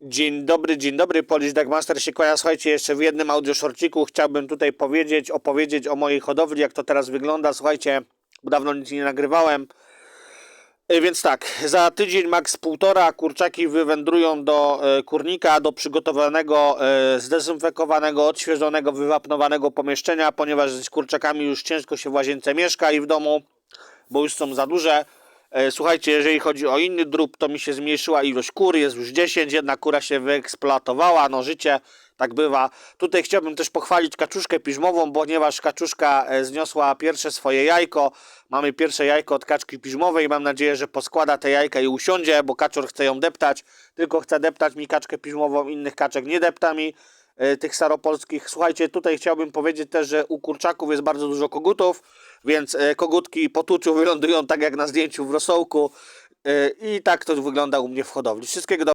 Dzień dobry, dzień dobry, Polish Dagmaster się. Słuchajcie, jeszcze w jednym audioshorciku chciałbym tutaj powiedzieć, opowiedzieć o mojej hodowli, jak to teraz wygląda. Słuchajcie, dawno nic nie nagrywałem. E, Więc tak, za tydzień, max półtora, kurczaki wywędrują do e, kurnika, do przygotowanego, e, zdezynfekowanego, odświeżonego, wywapnowanego pomieszczenia, ponieważ z kurczakami już ciężko się w łazience mieszka i w domu, bo już są za duże. E, Słuchajcie, jeżeli chodzi o inny drób, to mi się zmniejszyła ilość kur, jest już 10, jedna kura się wyeksploatowała, no życie, tak bywa. Tutaj chciałbym też pochwalić kaczuszkę piżmową, ponieważ kaczuszka e, zniosła pierwsze swoje jajko. Mamy pierwsze jajko od kaczki piżmowej, mam nadzieję, że poskłada te jajka i usiądzie, bo kaczor chce ją deptać, tylko chce deptać mi kaczkę piżmową, innych kaczek nie depta mi e, tych staropolskich. Słuchajcie, tutaj chciałbym powiedzieć też, że u kurczaków jest bardzo dużo kogutów, więc e, kogutki po tuczu wylądują tak jak na zdjęciu w rosołku e, i tak to wygląda u mnie w hodowli. Wszystkiego dobrego.